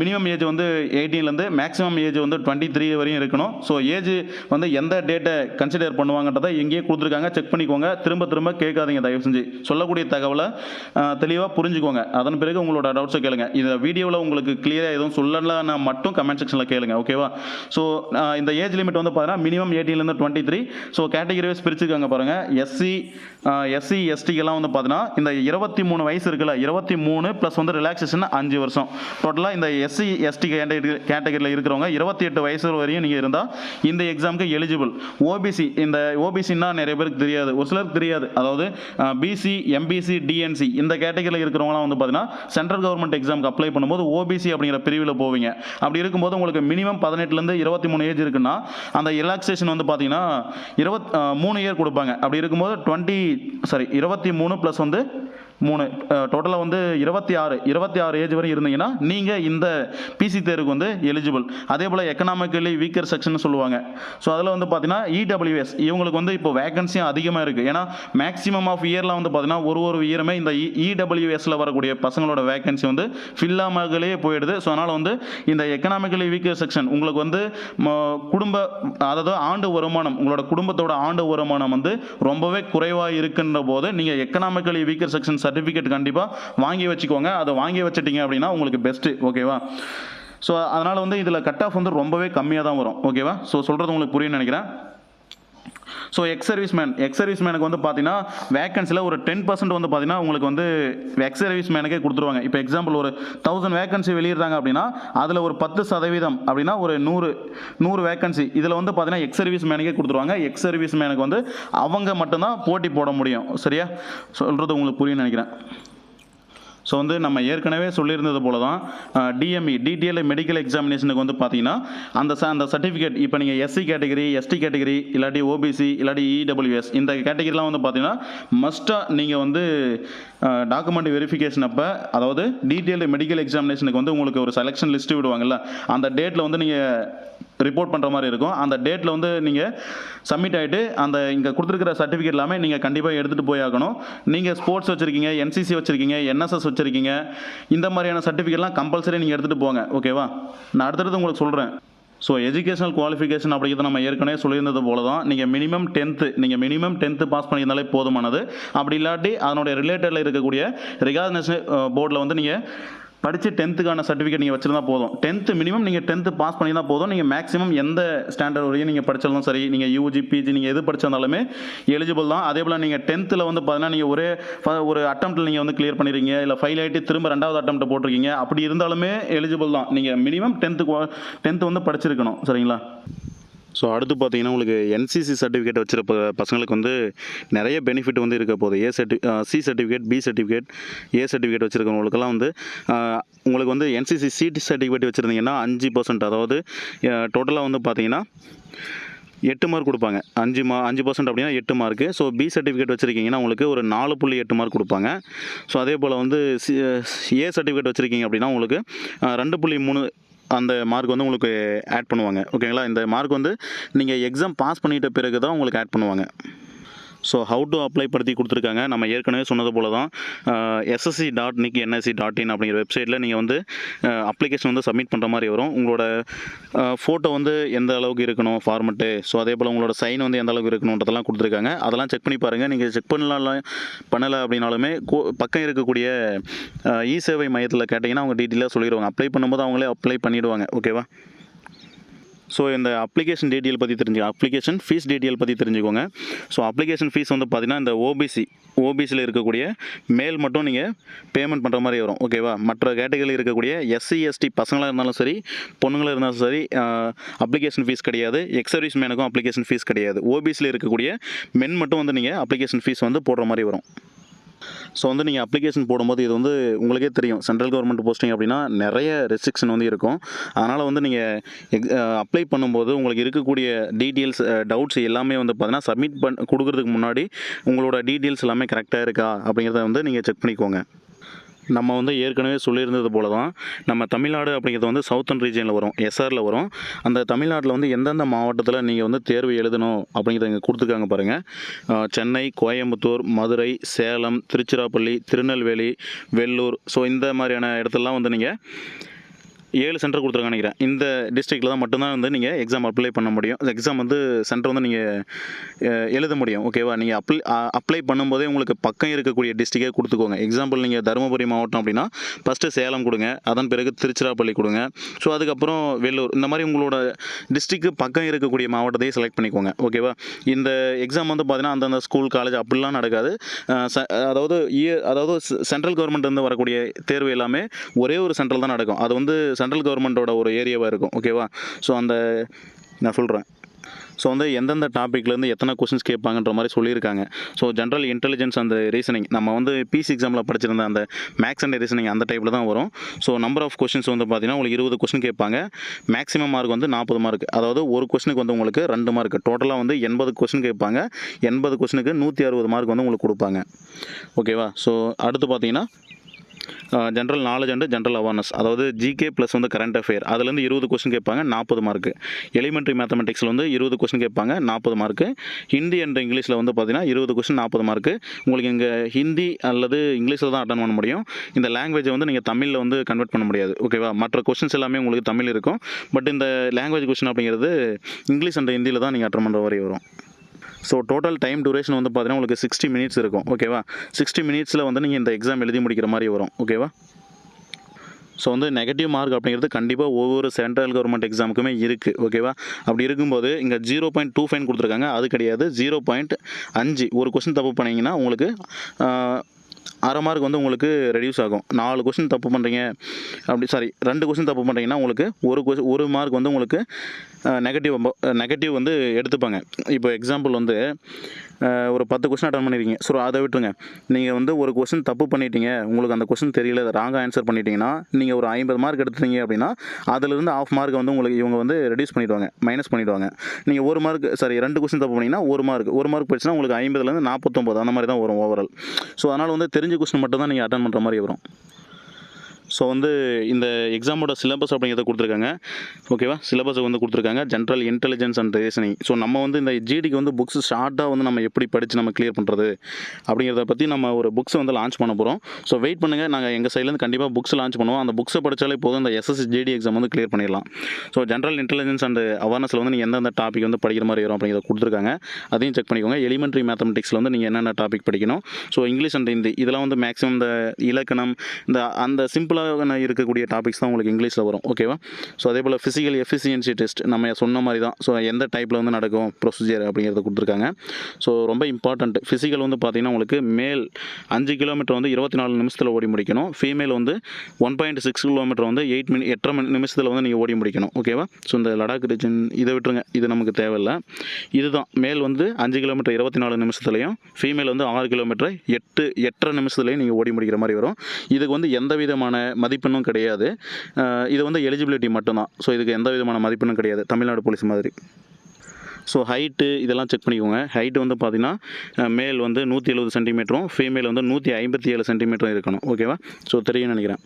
மினிமம் ஏஜ் வந்து எயிட்டீன்லேருந்து மேக்ஸிமம் ஏஜ் வந்து டுவெண்ட்டி த்ரீ வரையும் இருக்கணும். ஸோ ஏஜ் வந்து வந்து எந்த டேட்டை கன்சிடர் பண்ணுவாங்கன்றதை எங்கேயே கொடுத்துருக்காங்க. செக் பண்ணிக்கோங்க. திரும்ப திரும்ப கேட்காதீங்க. தயவு செஞ்சு. சொல்லக்கூடிய தகவலை தெளிவாக புரிஞ்சுக்கோங்க. அதன் பிறகு உங்களோட டவுட்ஸை கேளுங்க. இந்த வீடியோவில் உங்களுக்கு கிளியராக எதுவும் சொல்லலைன்னா மட்டும் கமெண்ட் செக்ஷனில் கேளுங்க. ஓகேவா ஸோ இந்த ஏஜ் லிமிட் வந்து பார்த்தீங்கன்னா minimum எயிட்டீன்லேருந்து twenty three so category wise பிரிச்சுருக்காங்க பாருங்கள் எஸ்சி எஸ்சி எஸ்டிக்கெல்லாம் வந்து பார்த்தீங்கன்னா இந்த இருபத்தி மூணு வயசு இருக்குல்ல இருபத்தி மூணு ப்ளஸ் வந்து ரிலாக்ஸேஷன் அஞ்சு வருஷம். டோட்டலாக இந்த எஸ்சி எஸ்டி கேட்டகரி கேட்டகரியில் இருக்கிறவங்க இருபத்தி எட்டு வயசு வரையும் நீங்கள் இருந்தால் இந்த எக்ஸாமுக்கு எலிஜிபிள் ஓபிசி இந்த ஓபிசின்னா நிறைய பேருக்கு தெரியாது. ஒரு சிலருக்கு தெரியாது. அதாவது பிசி எம்பிசி டிஎன்சி இந்த கேட்டகரியில் இருக்கிறவங்களாம் வந்து பார்த்தீங்கன்னா சென்ட்ரல் கவர்மெண்ட் எக்ஸாமுக்கு அப்ளை பண்ணும்போது ஓபிசி அப்படிங்கிற பிரிவில் போவீங்க. அப்படி இருக்கும்போது உங்களுக்கு மினிமம் பதினெட்டுலேருந்து இருபத்தி மூணு ஏஜ் இருக்குன்னா அந்த ரிலாக்ஸேஷன் வந்து பார்த்தீங்கன்னா இருபத் மூணு இயர் கொடுப்பாங்க. அப்படி இருக்கும்போது டுவெண்ட்டி சாரி இருபத்தி மூணு ப்ளஸ் வந்து மூணு டோட்டலாக வந்து இருபத்தி ஆறு இருபத்தி ஆறு ஏஜ் வரை இருந்தீங்கன்னா நீங்கள் இந்த பிசி தேர்வுக்கு வந்து எலிஜிபிள் அதே போல் எக்கனாமிக்கலி வீக்கர் செக்ஷன் சொல்லுவாங்க. ஸோ அதில் வந்து பார்த்தீங்கன்னா இடபிள்யூஎஸ் இவங்களுக்கு வந்து இப்போ வேகன்சியும் அதிகமாக இருக்குது ஏன்னா மேக்ஸிமம் ஆஃப் இயரில் வந்து பார்த்தீங்கன்னா ஒரு ஒரு இயருமே இந்த e, இடபிள்யூஎஸில் வரக்கூடிய பசங்களோட வேகன்சி வந்து ஃபில்லாமலே போயிடுது. ஸோ அதனால் வந்து இந்த எக்கனாமிக்கலி வீக்கர் செக்ஷன் உங்களுக்கு வந்து ம- குடும்ப அதாவது ஆண்டு வருமானம் உங்களோட குடும்பத்தோட ஆண்டு வருமானம் வந்து ரொம்பவே குறைவாக இருக்குன்ற போது நீங்கள் எக்கனாமிக்கலி வீக்கர் செக்ஷன் சர்டிஃபிகேட் கண்டிப்பாக வாங்கி வச்சுக்கோங்க. அதை வாங்கி வச்சிட்டீங்க அப்படின்னா உங்களுக்கு பெஸ்ட்டு ஓகேவா ஸோ அதனால் வந்து இதில் கட் ஆஃப் வந்து ரொம்பவே கம்மியாக தான் வரும் ஓகேவா ஸோ சொல்கிறது உங்களுக்கு புரியும்னு நினைக்கிறேன். So ex serviceman ex service மேனுக்கு வந்து பார்த்தீங்கன்னா வேகன்சியில் ஒரு டென் பர்சன்ட் வந்து பார்த்தீங்கன்னா உங்களுக்கு வந்து எக்ஸ் சர்வீஸ் மேனுக்கே கொடுத்துருவாங்க. இப்போ எக்ஸாம்பிள் ஒரு தௌசண்ட் வேகன்சி வெளியிடுறாங்க அப்படின்னா அதில் ஒரு பத்து சதவீதம் அப்படின்னா ஒரு நூறு நூறு வேகன்சி இதில் வந்து பார்த்தீங்கன்னா எக்ஸ் சர்வீஸ் மேனுக்கே கொடுத்துருவாங்க. எக்ஸ் சர்வீஸ் மேனுக்கு வந்து அவங்க மட்டும்தான் போட்டி போட முடியும். சரியா? சொல்கிறது உங்களுக்கு புரியும்னு நினைக்கிறேன். ஸோ வந்து நம்ம ஏற்கனவே சொல்லியிருந்தது போல தான் டிஎம்இ டிடிஎல் மெடிக்கல் எக்ஸாமினேஷனுக்கு வந்து பார்த்தீங்கன்னா அந்த ச அந்த சர்டிஃபிகேட் இப்போ நீங்கள் எஸ்சி கேட்டகரி எஸ்டி கேட்டகரி இல்லாட்டி ஓபிசி இல்லாட்டி இடபிள்யூஎஸ் இந்த கேட்டகரிலாம் வந்து பார்த்தீங்கன்னா மஸ்ட்டாக நீங்கள் வந்து டாக்குமெண்ட் வெரிஃபிகேஷன் அப்போ அதாவது டீட்டெயில் மெடிக்கல் எக்ஸாமினேஷனுக்கு வந்து உங்களுக்கு ஒரு செலெக்ஷன் லிஸ்ட்டு விடுவாங்கல்ல அந்த டேட்டில் வந்து நீங்கள் ரிப்போர்ட் பண்ணுற மாதிரி இருக்கும். அந்த டேட்டில் வந்து நீங்கள் சப்மிட் ஆகிட்டு அந்த இங்கே கொடுத்துருக்கிற சர்டிஃபிகேட் எல்லாமே நீங்கள் கண்டிப்பாக எடுத்துகிட்டு போய் ஆகணும். நீங்கள் ஸ்போர்ட்ஸ் வச்சுருக்கீங்க என்சிசி வச்சுருக்கீங்க என்எஸ்எஸ் வச்சுருக்கீங்க இந்த மாதிரியான சர்டிஃபிகேட்லாம் கம்பல்சரி நீங்கள் எடுத்துகிட்டு போங்க ஓகேவா நான் அடுத்தடுத்து உங்களுக்கு சொல்கிறேன் ஸோ எஜுகேஷனல் குவாலிஃபிகேஷன் அப்படிங்கிறத நம்ம ஏற்கனவே சொல்லியிருந்தது போல தான் நீங்கள் மினிமம் டென்த்து நீங்கள் மினிமம் டென்த்து பாஸ் பண்ணியிருந்தாலே போதுமானது. அப்படி இல்லாட்டி அதனுடைய ரிலேட்டடில் இருக்கக்கூடிய ரெகாக்னேஷன் போர்டில் வந்து நீங்கள் படித்து டென்த்துக்கான சர்டிஃபிகேட் நீங்கள் வச்சிருந்தா போதும். டென்த்து மினிமம் நீங்கள் டென்த்து பாஸ் பண்ணி தான் போதும். நீங்கள் மேக்ஸிமம் எந்த ஸ்டாண்டர்ட் வரையும் நீங்கள் படித்தாலும் சரி நீங்கள் யூஜி பிஜி நீங்கள் எது படிச்சிருந்தாலுமே எலிஜிபிள் தான். அதே போல் நீங்கள் டென்த்தில் வந்து பார்த்தீங்கன்னா நீங்கள் ஒரே ஒரு அட்டம்ப்ட்டில் நீங்கள் வந்து கிளியர் பண்ணிருக்கீங்க. இல்லை ஃபைல் ஆகிட்டு திரும்ப ரெண்டாவது அட்டம்ப்ட் போட்டிருக்கீங்க. அப்படி இருந்தாலுமே எலிஜிபிள் தான். நீங்கள் மினிமம் டென்த்து டென்த்து வந்து படிச்சிருக்கணும். சரிங்களா? ஸோ அடுத்து பார்த்தீங்கன்னா உங்களுக்கு என்சிசி சர்டிஃபிகேட் வச்சுருப்ப பசங்களுக்கு வந்து நிறைய பெனிஃபிட் வந்து இருக்க போகுது. A சர்டி C certificate B certificate A certificate வச்சுருக்கவங்களுக்கெல்லாம் வந்து uh, உங்களுக்கு வந்து என்சிசி சிடி சர்டிஃபிகேட் வச்சுருந்தீங்கன்னா அஞ்சு பர்சன்ட் அதாவது uh, டோட்டலாக வந்து பார்த்தீங்கன்னா எட்டு மார்க் கொடுப்பாங்க. அஞ்சு மா அஞ்சு பர்சன்ட் அப்படின்னா எட்டு மார்க்கு ஸோ பி சர்டிஃபிகேட் வச்சுருக்கீங்கன்னா உங்களுக்கு ஒரு நாலு புள்ளி எட்டு மார்க் கொடுப்பாங்க. ஸோ அதே போல் வந்து சி ஏ uh, சர்டிஃபிகேட் வச்சுருக்கீங்க அப்படின்னா உங்களுக்கு ரெண்டு புள்ளி மூணு அந்த மார்க் வந்து உங்களுக்கு ஆட் பண்ணுவாங்க. ஓகேங்களா இந்த மார்க் வந்து நீங்கள் எக்ஸாம் பாஸ் பண்ணிட்ட பிறகு தான் உங்களுக்கு ஆட் பண்ணுவாங்க. ஸோ ஹவு டு அப்ளை படுத்தி கொடுத்துருக்காங்க. நம்ம ஏற்கனவே சொன்னது போல தான் SSC dot NIC NSC dot in அப்படிங்கிற வெப்சைட்டில் நீங்கள் வந்து அப்ளிகேஷன் வந்து சப்மிட் பண்ணுற மாதிரி வரும். உங்களோட ஃபோட்டோ வந்து எந்த அளவுக்கு இருக்கணும் ஃபார்மெட்டு ஸோ அதே போல் உங்களோட சைன் வந்து எந்த அளவுக்கு இருக்கணுன்றதெல்லாம் கொடுத்துருக்காங்க. அதெல்லாம் செக் பண்ணி பாருங்கள் நீங்கள் செக் பண்ணலாம் பண்ணலை அப்படின்னாலுமே பக்கம் இருக்கக்கூடிய இ சேவை மையத்தில் கேட்டிங்கன்னா அவங்க டீட்டெயிலாக சொல்லிடுவாங்க. அப்ளை பண்ணும்போது அவங்களே அப்ளை பண்ணிவிடுவாங்க ஓகேவா ஸோ இந்த அப்ளிகேஷன் டீட்டெயில் பற்றி தெரிஞ்சு அப்ளிகேஷன் ஃபீஸ் டீட்டெயில் பற்றி தெரிஞ்சுக்கோங்க. ஸோ அப்ளிகேஷன் ஃபீஸ் வந்து பார்த்தீங்கன்னா இந்த ஓபிசி ஓபிசியில் இருக்கக்கூடிய மேல் மட்டும் நீங்கள் பேமெண்ட் பண்ணுற மாதிரி வரும். ஓகேவா மற்ற கேட்டகரியில் இருக்கக்கூடிய எஸ்சி எஸ்டி பசங்களாக இருந்தாலும் சரி பொண்ணுங்களாக இருந்தாலும் சரி அப்ளிகேஷன் ஃபீஸ் கிடையாது. எக்ஸ் சர்வீஸ் மேனுக்கும் அப்ளிகேஷன் ஃபீஸ் கிடையாது. ஓபிசியில் இருக்கக்கூடிய மென் மட்டும் வந்து நீங்கள் அப்ளிகேஷன் ஃபீஸ் வந்து போடுற மாதிரி வரும். ஸோ வந்து நீங்கள் அப்ளிகேஷன் போடும்போது இது வந்து உங்களுக்கே தெரியும். சென்ட்ரல் கவர்மெண்ட் போஸ்டிங் அப்படின்னா நிறைய ரெஸ்ட்ரிக்ஷன் வந்து இருக்கும். அதனால் வந்து நீங்கள் அப்ளை பண்ணும்போது உங்களுக்கு இருக்கக்கூடிய டீட்டெயில்ஸ் டவுட்ஸ் எல்லாமே வந்து பார்த்தீங்கன்னா சப்மிட் பண் கொடுக்கறதுக்கு முன்னாடி உங்களோட டீட்டெயில்ஸ் எல்லாமே கரெக்டாக இருக்கா அப்படிங்கிறத வந்து நீங்கள் செக் பண்ணிக்கோங்க. நம்ம வந்து ஏற்கனவே சொல்லியிருந்தது போல தான் நம்ம தமிழ்நாடு அப்படிங்கிறது வந்து சவுத்தன் ரீஜனில் வரும் எஸ்ஆரில் வரும். அந்த தமிழ்நாட்டில் வந்து எந்தெந்த மாவட்டத்தில் நீங்கள் வந்து தேர்வு எழுதணும் அப்படிங்கிறத இங்கே கொடுத்துருக்காங்க பாருங்கள் சென்னை கோயம்புத்தூர் மதுரை சேலம் திருச்சிராப்பள்ளி திருநெல்வேலி வெள்ளூர். ஸோ இந்த மாதிரியான இடத்துலலாம் வந்து நீங்கள் ஏழு சென்டர் கொடுத்துருக்காங்க நினைக்கிறேன். இந்த டிஸ்ட்ரிக்டில் தான் மட்டும்தான் வந்து நீங்கள் எக்ஸாம் அப்ளை பண்ண முடியும். எக்ஸாம் வந்து சென்டர் வந்து நீங்கள் எழுத முடியும். ஓகேவா நீங்கள் அப்ளை அப்ளை பண்ணும்போதே உங்களுக்கு பக்கம் இருக்கக்கூடிய டிஸ்ட்ரிக்டே கொடுத்துக்கோங்க. எக்ஸாம்பிள் நீங்கள் தருமபுரி மாவட்டம் அப்படின்னா ஃபஸ்ட்டு சேலம் கொடுங்க. அதன் பிறகு திருச்சிராப்பள்ளி கொடுங்க. ஸோ அதுக்கப்புறம் வேலூர். இந்த மாதிரி உங்களோட டிஸ்ட்ரிக்கு பக்கம் இருக்கக்கூடிய மாவட்டத்தையே செலக்ட் பண்ணிக்கோங்க. ஓகேவா இந்த எக்ஸாம் வந்து பார்த்தீங்கன்னா அந்தந்த ஸ்கூல் காலேஜ் அப்படிலாம் நடக்காது. ச- அதாவது இய- அதாவது சென்ட்ரல் கவர்மெண்ட் வந்து வரக்கூடிய தேர்வு எல்லாமே ஒரே ஒரு சென்ட்ரல் தான் நடக்கும். அது வந்து சென்ட்ரல் கவர்மெண்ட்டோட ஒரு ஏரியாவாக இருக்கும். ஓகேவா ஸோ அந்த நான் சொல்கிறேன் ஸோ வந்து எந்தெந்த டாப்பிக்லேருந்து எத்தனை கொஸ்டின்ஸ் கேட்பாங்கன்ற மாதிரி சொல்லியிருக்காங்க. ஸோ ஜென்ரல் இன்டெலிஜென்ஸ் அந்த ரீசனிங் நம்ம வந்து பிசி எக்ஸாமில் படிச்சிருந்த அந்த மேக்ஸ் அண்ட் ரீசனிங் அந்த டைப்பில் தான் வரும். ஸோ நம்பர் ஆஃப் கொஸ்டின்ஸ் வந்து பார்த்தீங்கன்னா உங்களுக்கு இருபது கொஸ்டின் கேட்பாங்க. மேக்ஸிமம் மார்க் வந்து நாற்பது மார்க் அதாவது ஒரு கொஸ்டினுக்கு வந்து உங்களுக்கு ரெண்டு மார்க் டோட்டலாக வந்து எண்பது கொஸ்டின் கேட்பாங்க. எண்பது கொஸ்டினுக்கு நூற்றி அறுபது மார்க் வந்து உங்களுக்கு கொடுப்பாங்க. ஓகேவா ஸோ அடுத்து பார்த்தீங்கன்னா general knowledge and general awareness அதாவது ஜிகே ப்ளஸ் வந்து கரண்ட் அஃபேர் அதுலேருந்து இருபது கொஸ்டின் கேட்பாங்க நாற்பது மார்க்கு எலிமெண்ட்ரி மேத்தமெட்டிக்ஸில் வந்து இருபது கொஸ்டின் கேட்பாங்க நாற்பது மார்க்கு ஹிந்தி அண்ட் இங்கிலீஷில் வந்து பார்த்தீங்கன்னா இருபது கொஸ்டின் நாற்பது மார்க்கு உங்களுக்கு இங்கே ஹிந்தி அல்லது இங்கிலீஷில் தான் அட்டன் பண்ண முடியும். இந்த லாங்குவேஜை வந்து நீங்கள் தமிழில் வந்து கன்வெர்ட் பண்ண முடியாது. ஓகேவா மற்ற கொஸ்டின்ஸ் எல்லாமே உங்களுக்கு தமிழ் இருக்கும். பட் இந்த லாங்குவேஜ் கொஸ்டின் அப்படிங்கிறது இங்கிலீஷ் அண்ட் ஹிந்தியில் தான் நீங்கள் அட்டன் பண்ணுற மாதிரி வரும். ஸோ டோட்டல் டைம் டூரேஷன் வந்து பார்த்தீங்கன்னா உங்களுக்கு சிக்ஸ்டி மினிட்ஸ் இருக்கும். ஓகேவா சிக்ஸ்டி மினிட்ஸில் வந்து நீங்கள் இந்த எக்ஸாம் எழுதி முடிக்கிற மாதிரி வரும். ஓகேவா ஸோ வந்து நெகட்டிவ் மார்க் அப்படிங்கிறது கண்டிப்பாக ஒவ்வொரு சென்ட்ரல் கவர்மெண்ட் எக்ஸாமுக்குமே இருக்குது ஓகேவா அப்படி இருக்கும்போது இங்கே ஜீரோ பாயிண்ட் டூ ஃபைன் கொடுத்துருக்காங்க. அது கிடையாது. ஜீரோ பாயிண்ட் அஞ்சு. ஒரு கொஸ்டின் தப்பு பண்ணிங்கன்னா உங்களுக்கு அரை மார்க் வந்து உங்களுக்கு ரெடியூஸ் ஆகும். நாலு கொஸ்டின் தப்பு பண்ணுறீங்க அப்படி சாரி ரெண்டு கொஸ்டின் தப்பு பண்ணுறீங்கன்னா உங்களுக்கு ஒரு கொஸ்டின் ஒரு மார்க் வந்து உங்களுக்கு நெகட்டிவ் நெகட்டிவ் வந்து எடுத்துப்பாங்க. இப்போ எக்ஸாம்பிள் வந்து ஒரு பத்து கொஸ்டின் அட்டன் பண்ணியிருக்கீங்க ஸோ அதை விட்டுருங்க. நீங்கள் வந்து ஒரு கொஸ்டின் தப்பு பண்ணிட்டீங்க. உங்களுக்கு அந்த கொஸ்டின் தெரியல ராங்காக ஆன்சர் பண்ணிட்டீங்கன்னா நீங்கள் ஒரு ஐம்பது மார்க் எடுத்துட்டீங்க அப்படின்னா அதிலிருந்து ஆஃப் மார்க் வந்து உங்களுக்கு இவங்க வந்து ரெடியூஸ் பண்ணிடுவாங்க மைனஸ் பண்ணிடுவாங்க. நீங்கள் ஒரு மார்க் சாரி ரெண்டு கொஸ்டின் தப்பு பண்ணிங்கன்னா ஒரு மார்க் ஒரு மார்க் போயிடுச்சுன்னா உங்களுக்கு ஐம்பதுலேருந்து நாற்பத்தொம்பது அந்த மாதிரி தான் வரும் ஓவரால் ஸோ அதனால் வந்து தெரிஞ்ச கொஸ்டின் மட்டும் தான் நீங்கள் அட்டன் பண்ணுற மாதிரி வரும். ஸோ வந்து இந்த எக்ஸாமோட சிலபஸ் அப்படிங்கிறத கொடுத்துருக்காங்க. ஓகேவா சிலபஸ் வந்து கொடுத்துருக்காங்க. General intelligence and reasoning so நம்ம வந்து இந்த ஜிடிக்கு வந்து புக்ஸ் ஷார்ட்டாக வந்து நம்ம எப்படி படித்து நம்ம கிளியர் பண்ணுறது அப்படிங்கிறத பற்றி நம்ம ஒரு புக்ஸ் வந்து லான்ச் பண்ண போகிறோம் ஸோ வெயிட் பண்ணுங்கள் நாங்கள் எங்கள் சைட்லேருந்து கண்டிப்பாக புக்ஸ் லான்ச் பண்ணுவோம். அந்த புக்ஸை படித்தாலே போதும். இந்த எஸ்எஸ்சி ஜிடி எக்ஸாம் வந்து கிளியர் பண்ணிடலாம். ஸோ ஜென்ரல் இன்டெலிஜென்ஸ் அண்ட் அவேர்னஸில் வந்து நீங்கள் எந்தெந்த டாபிக் வந்து படிக்கிற மாதிரி வரும் அப்படிங்கிறத கொடுத்துருக்காங்க. அதையும் செக் பண்ணிக்கோங்க. எலிமெண்ட்ரி மேத்தமெட்டிக்ஸில் வந்து நீங்கள் என்னென்ன டாபிக் படிக்கணும்? ஸோ இங்கிலீஷ் அண்ட் ஹிந்தி இதெல்லாம் வந்து மேக்ஸிமம் இந்த இலக்கணம் இந்த அந்த சிம்பிளாக இருக்கக்கூடிய டாபிக்ஸ் தான் உங்களுக்கு இங்கிலீஷில் வரும். ஓகேவா ஸோ அதே போல் ஃபிசிக்கல் எஃபிசியன்சி டெஸ்ட் நம்ம சொன்ன மாதிரி தான். ஸோ எந்த டைப்பில் வந்து நடக்கும் ப்ரொசீஜர் அப்படிங்கிறத கொடுத்துருக்காங்க. ஸோ ரொம்ப இம்பார்ட்டண்ட் ஃபிசிக்கல் வந்து பார்த்தீங்கன்னா உங்களுக்கு மேல் அஞ்சு கிலோமீட்டர் வந்து இருபத்தி நாலு நிமிஷத்தில் ஓடி முடிக்கணும். ஃபீமேல் வந்து ஒன் பாயிண்ட் சிக்ஸ் கிலோமீட்டர் வந்து எயிட் மினி எட்டரை மணி நிமிஷத்தில் வந்து நீங்கள் ஓடி முடிக்கணும். ஓகேவா ஸோ இந்த லடாக் ரீஜன் இதை விட்டுருங்க. இது நமக்கு தேவையில்லை. இதுதான். மேல் வந்து அஞ்சு கிலோமீட்டர் இருபத்தி நாலு நிமிஷத்துலையும் ஃபீமேல் வந்து ஆறு கிலோமீட்டர் எட்டு எட்டரை நிமிஷத்துலையும் நீங்கள் ஓடி முடிக்கிற மாதிரி வரும். இதுக்கு வந்து எந்த விதமான மதிப்பெண்ணும் கிடையாது. இது வந்து எலிஜிபிலிட்டி மட்டும்தான். ஸோ இதுக்கு எந்த விதமான மதிப்பெண்ணும் கிடையாது. தமிழ்நாடு போலீஸ் மாதிரி. ஸோ ஹைட்டு இதெல்லாம் செக் பண்ணிக்கோங்க. ஹைட்டு வந்து பார்த்தீங்கன்னா மேல் வந்து நூற்றி எழுபது சென்டிமீட்டரும் ஃபீமேல் வந்து நூற்றி ஐம்பத்தி ஏழு சென்டிமீட்டரும் இருக்கணும். ஓகேவா ஸோ தெரியும்னு நினைக்கிறேன்.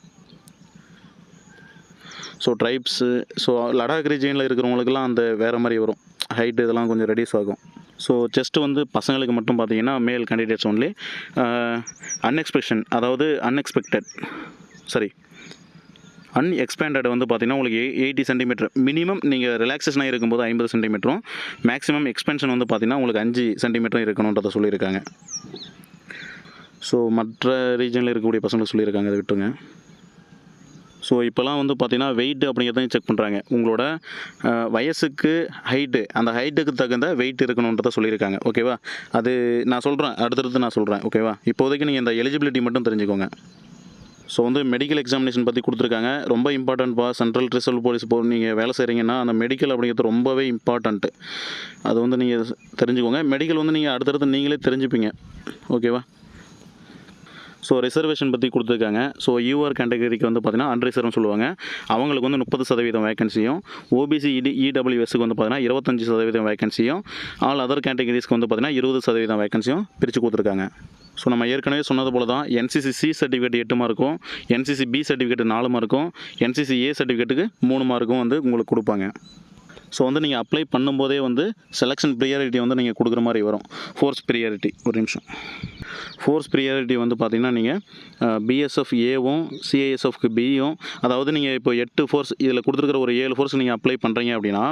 ஸோ ட்ரைப்ஸு ஸோ லடாக் ரீஜியனில் இருக்கிறவங்களுக்குலாம் அந்த வேறு மாதிரி வரும். ஹைட்டு இதெல்லாம் கொஞ்சம் ரெடியூஸ் ஆகும். ஸோ செஸ்ட் வந்து பசங்களுக்கு மட்டும் பார்த்தீங்கன்னா மேல் கேண்டிடேட்ஸ் ஒன்லி அன்எக்ஸ்பெக்ஷன் அதாவது அன்எக்ஸ்பெக்டட் சரி. அன்எக்ஸ்பேண்டட் வந்து பார்த்தீங்கன்னா உங்களுக்கு எயிட்டி சென்டிமீட்டர் மினிமம் நீங்கள் ரிலாக்ஸேஷனாக இருக்கும்போது ஐம்பது சென்டிமீட்டரும் மேக்ஸிமம் எக்ஸ்பென்ஷன் வந்து பார்த்தீங்கன்னா உங்களுக்கு அஞ்சு சென்டிமீட்டரும் இருக்கணுன்றதை சொல்லியிருக்காங்க. ஸோ மற்ற ரீஜனில் இருக்கக்கூடிய பசங்களுக்கு சொல்லியிருக்காங்க அதை விட்டுருங்க. ஸோ இப்போலாம் வந்து பார்த்திங்கன்னா வெயிட் அப்படிங்கிறதையும் செக் பண்ணுறாங்க உங்களோட வயசுக்கு ஹைட்டு அந்த ஹைட்டுக்கு தகுந்த வெயிட் இருக்கணுன்றத சொல்லியிருக்காங்க. ஓகேவா அது நான் சொல்கிறேன் அடுத்தடுத்து நான் சொல்கிறேன் ஓகேவா இப்போதைக்கு நீங்கள் இந்த எலிஜிபிலிட்டி மட்டும் தெரிஞ்சுக்கோங்க. ஸோ வந்து மெடிக்கல் எக்ஸாமினேஷன் பற்றி கொடுத்துருக்காங்க. ரொம்ப இம்பார்ட்டன்ட்பா சென்ட்ரல் ரிசர்வ் போலீஸ் போ நீங்கள் வேலை செய்கிறீங்கன்னா அந்த மெடிக்கல் அப்படிங்கிறது ரொம்பவே இம்பார்ட்டண்ட்டு அது வந்து நீங்கள் தெரிஞ்சுக்கோங்க. மெடிக்கல் வந்து நீங்கள் அடுத்தடுத்து நீங்களே தெரிஞ்சுப்பீங்க. ஓகேவா ஸோ ரிசர்வேஷன் பற்றி கொடுத்துருக்காங்க. ஸோ யூஆர் கேட்டகரிக்கு வந்து பார்த்திங்கன்னா அன்ரிசர்வ்னு சொல்லுவாங்க. அவங்களுக்கு வந்து முப்பது சதவீதம் வேகன்சியும் ஓபிசி இடி இடபிள்யூஎஸ்க்கு வந்து பார்த்திங்கன்னா இருபத்தஞ்சி சதவீதம் வேகன்சியும் ஆல் அதர் கேட்டகரிஸ்க்கு வந்து பார்த்திங்கன்னா இருபது சதவீதம் வேகன்சியும் பிரித்து கொடுத்துருக்காங்க. ஸோ நம்ம ஏற்கனவே சொன்னது போல தான் என்சிசி சி சர்டிஃபிகேட் எட்டு மார்க்கும் என்சிசி பி சர்டிஃபிகேட் நாலு மார்க்கும் என்சிசி ஏ சர்டிஃபிகேட்டுக்கு மூணு மார்க்கும் வந்து உங்களுக்கு கொடுப்பாங்க. ஸோ வந்து நீங்கள் அப்ளை பண்ணும்போதே வந்து செலெக்ஷன் ப்ரியாரிட்டி வந்து நீங்கள் கொடுக்குற மாதிரி வரும். ஃபோர்ஸ் ப்ரியாரிட்டி ஒரு நிமிஷம். ஃபோர்ஸ் ப்ரியாரிட்டி வந்து பார்த்தீங்கன்னா நீங்கள் பிஎஸ்எஃப் ஏவும் சிஐஎஸ்எஃப்க்கு பியும் அதாவது நீங்கள் இப்போ எட்டு ஃபோர்ஸ் இதில் கொடுத்துருக்குற ஒரு ஏழு ஃபோர்ஸ் நீங்கள் அப்ளை பண்ணுறீங்க அப்படின்னா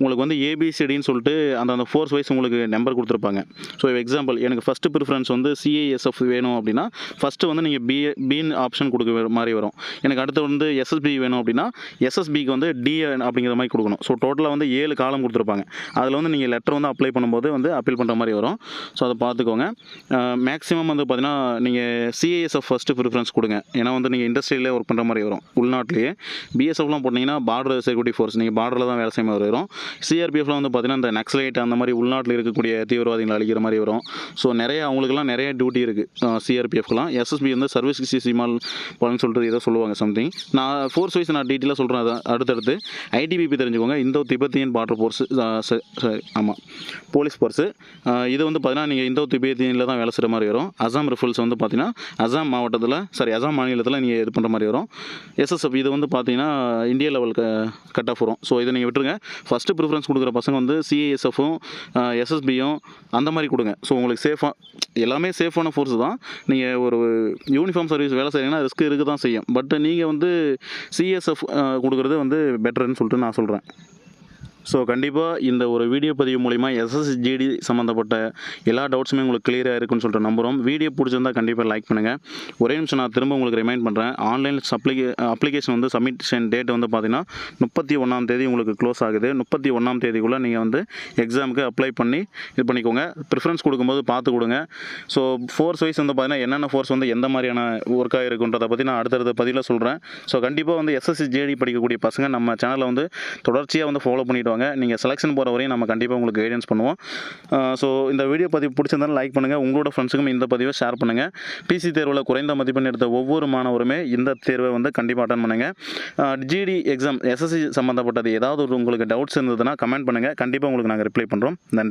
உங்களுக்கு வந்து ஏபிசிடின்னு சொல்லிட்டு அந்த அந்த ஃபோர்ஸ் வைஸ் உங்களுக்கு நம்பர் கொடுத்துருப்பாங்க. ஸோ எக்ஸாம்பிள் எனக்கு ஃபஸ்ட்டு ப்ரிஃபரன்ஸ் வந்து சிஐஎஸ்எஃப் வேணும் அப்படின்னா ஃபஸ்ட்டு வந்து நீங்கள் பிஏ பின்னு ஆப்ஷன் கொடுக்க மாதிரி வரும். எனக்கு அடுத்து வந்து எஸ்எஸ்பி வேணும் அப்படின்னா எஸ்எஸ்பிக்கு வந்து டிஏ அப்படிங்கிற மாதிரி கொடுக்கணும். ஸோ டோட்டலாக வந்து ஏழு காலம் கொடுத்துருப்பாங்க. அதில் வந்து நீங்கள் லெட்டர் வந்து அப்ளை பண்ணும்போது வந்து அப்பீல் பண்ணுற மாதிரி வரும். ஸோ அதை பார்த்துக்கோங்க. மேக்ஸிமம் வந்து பார்த்தீங்கன்னா நீங்கள் சிஏஎஸ்எஃப் ஃபஸ்ட்டு ப்ரிஃபரன்ஸ் கொடுங்க. ஏன்னா வந்து நீங்கள் இண்டஸ்ட்ரியிலே ஒர்க் பண்ணுற மாதிரி வரும். உள்நாட்டிலேயே. பிஎஸ்எஃப்லாம் போட்டிங்கன்னா பார்டர் செக்யூரிட்டி ஃபோர்ஸ் நீங்கள் பார்டரில் தான் வேலை செய்ய மாதிரி வரும் சிஆர்பிஎஃப்லாம் வந்து பார்த்தீங்கன்னா இந்த நக்ஸலைட் அந்த மாதிரி உள்நாட்டில் இருக்கக்கூடிய தீவிரவாதிகளை அழிக்கிற மாதிரி வரும். ஸோ நிறைய அவங்களுக்குலாம் நிறைய டியூட்டி இருக்குது சிஆர்பிஎஃப்லாம் எஸ்எஸ்பி வந்து சர்வீஸ் சிசிமால் பலன்னு சொல்லிட்டு ஏதோ சொல்லுவாங்க சம்திங் நான் ஃபோர்ஸ் வைஸ் நான் டீட்டெயிலாக சொல்கிறேன் அதை அடுத்தடுத்து. ஐடிபிபி தெரிஞ்சுக்கோங்க. இந்த திபெத்தியன் பார்டர் ஃபோர்ஸ் சரி ஆமாம் போலீஸ் ஃபோர்ஸு இது வந்து பார்த்தீங்கன்னா நீங்கள் இந்தோ திபெத்தியனில் தான் வேலை செய்கிற மாதிரி வரும். அசாம் ரிஃபல்ஸ் வந்து பார்த்தீங்கன்னா அசாம் மாவட்டத்தில் சாரி அசாம் மாநிலத்தில் நீங்கள் இது பண்ணுற மாதிரி வரும். எஸ்எஸ்எஃப் இது வந்து பார்த்தீங்கன்னா இந்தியா லெவல் கட் ஆஃப் வரும். ஸோ இதை நீங்கள் விட்டுருங்க. ஃபஸ்ட்டு ப்ரிஃபரன்ஸ் கொடுக்குற பசங்க வந்து சிஏஎஸ்எஃப்பும் எஸ்எஸ்பியும் அந்த மாதிரி கொடுங்க. ஸோ உங்களுக்கு சேஃபாக எல்லாமே சேஃபான ஃபோர்ஸ் தான். நீங்கள் ஒரு யூனிஃபார்ம் சர்வீஸ் வேலை செய்கிறீங்கன்னா ரிஸ்க் இருக்க தான் செய்யும். பட் நீங்கள் வந்து சிஎஸ்எஃப் கொடுக்குறது வந்து பெட்டர்னு சொல்லிட்டு நான் சொல்கிறேன் ஸோ கண்டிப்பாக இந்த ஒரு வீடியோ பதிவு மூலிமா எஸ்எஸ்ஜிடி சம்மந்தப்பட்ட எல்லா டவுட்ஸுமே உங்களுக்கு கிளியராக இருக்குன்னு சொல்லிட்டு நம்புகிறோம் வீடியோ பிடிச்சிருந்தா கண்டிப்பாக லைக் பண்ணுங்கள் ஒரே நிமிஷம் நான் திரும்ப உங்களுக்கு ரிமைண்ட் பண்ணுறேன் ஆன்லைன் அப்ளிகே அப்ளிகேஷன் வந்து சப்மிஷன் டேட் வந்து பார்த்தீங்கன்னா முப்பத்தி ஒன்றாம் தேதி உங்களுக்கு க்ளோஸ் ஆகுது. முப்பத்தி ஒன்றாம் தேதிக்குள்ளே நீங்கள் வந்து எக்ஸாமுக்கு அப்ளை பண்ணி இது பண்ணிக்கோங்க. ப்ரிஃபரன்ஸ் கொடுக்கும்போது பார்த்து கொடுங்க. ஸோ ஃபோர்ஸ் வைஸ் வந்து பார்த்தீங்கன்னா என்னென்ன ஃபோர்ஸ் வந்து எந்த மாதிரியான ஒர்க்காக இருக்குன்றதை பற்றி நான் அடுத்தடுத்த பதிவில் சொல்கிறேன் ஸோ கண்டிப்பாக வந்து எஸ்எஸ்சி ஜேடி படிக்கக்கூடிய பசங்க நம்ம சேனலை வந்து தொடர்ச்சியாக வந்து ஃபாலோ பண்ணிட்டு வாங்க நீங்கள் செலெக்ஷன் போகிற வரையும் நம்ம கண்டிப்பாக உங்களுக்கு கைடன்ஸ் பண்ணுவோம். ஸோ இந்த வீடியோ பதிவு பிடிச்சிருந்தாலும் லைக் பண்ணுங்கள் உங்களோட ஃப்ரெண்ட்ஸுக்கும் இந்த பதிவை ஷேர் பண்ணுங்கள் பிசி தேர்வில் குறைந்த மதிப்பெண் எடுத்த ஒவ்வொரு மாணவருமே இந்த தேர்வை வந்து கண்டிப்பாக அட்டன் பண்ணுங்கள் ஜிடி எக்ஸாம் எஸ்எஸ்சி சம்மந்தப்பட்டது ஏதாவது ஒரு உங்களுக்கு டவுட்ஸ் இருந்ததுன்னா கமெண்ட் பண்ணுங்கள் கண்டிப்பாக உங்களுக்கு நாங்கள் ரிப்ளை பண்ணுறோம் நன்றி.